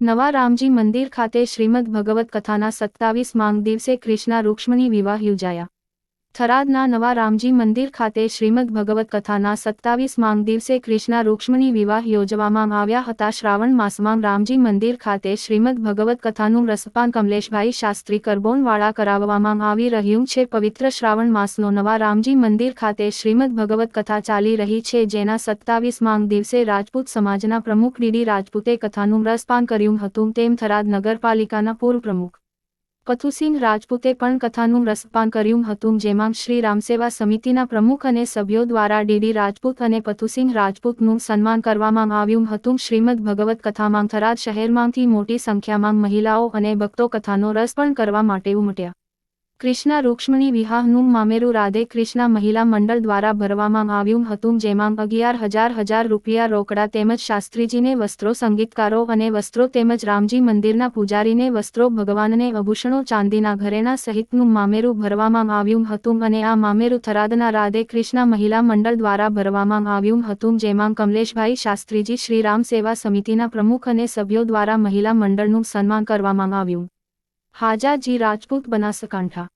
નવા રામજી મંદિર ખાતે શ્રીમદ ભગવત કથાના સત્તાવીસ માંગ દિવસે કૃષ્ણા રૂક્ષ્મણી વિવાહ યોજાયા. થરાદના નવા રામજી મંદિર ખાતે શ્રીમદ ભગવત કથાના સત્તાવીસ માંગ દિવસે કૃષ્ણા રૂક્ષ્મણી વિવાહ યોજવામાં આવ્યા હતા. શ્રાવણ માસમાં રામજી મંદિર ખાતે શ્રીમદ ભગવત કથાનું રસપાન કમલેશભાઈ શાસ્ત્રી કરબોનવાળા કરાવવામાં આવી રહ્યું છે. પવિત્ર શ્રાવણ માસનો નવા રામજી મંદિર ખાતે શ્રીમદ ભગવત કથા ચાલી રહી છે, જેના સત્તાવીસ માંગ દિવસે રાજપૂત સમાજના પ્રમુખ ડીડી રાજપૂતે કથાનું રસપાન કર્યું હતું. તેમ થરાદ નગરપાલિકાના પૂર્વ પ્રમુખ પથુસિંહ રાજપૂતે પણ કથાનું રસપાન કર્યું હતું, જેમાં શ્રી રામસેવા સમિતિના પ્રમુખ અને સભ્યો દ્વારા ડીડી રાજપૂત અને પથુસિંહ રાજપૂતનું સન્માન કરવામાં આવ્યું હતું. શ્રીમદ ભગવત કથામાં થરાદ શહેરમાંથી મોટી સંખ્યામાં મહિલાઓ અને ભક્તો કથાનો રસ પણ કરવા માટે ઉમટ્યા. કૃષ્ણા રૂક્ષ્મણી વિવાહનું મામેરું રાધે કૃષ્ણા મહિલા મંડળ દ્વારા ભરવામાં આવ્યું હતું, જેમાં અગિયાર હજાર હજાર રૂપિયા રોકડા તેમજ શાસ્ત્રીજીને વસ્ત્રો સંગીતકારો અને વસ્ત્રો તેમજ રામજી મંદિરના પૂજારીને વસ્ત્રો ભગવાનને આભૂષણો ચાંદીના ઘરેણા સહિતનું મામેરું ભરવામાં આવ્યું હતું અને આ મામેરું થરાદના રાધે કૃષ્ણા મહિલા મંડળ દ્વારા ભરવામાં આવ્યું હતું, જેમાં કમલેશભાઈ શાસ્ત્રીજી શ્રી રામ સેવા સમિતિના પ્રમુખ અને સભ્યો દ્વારા મહિલા મંડળનું સન્માન કરવામાં આવ્યું. હાજાજી રાજપૂત બનાસકાંઠા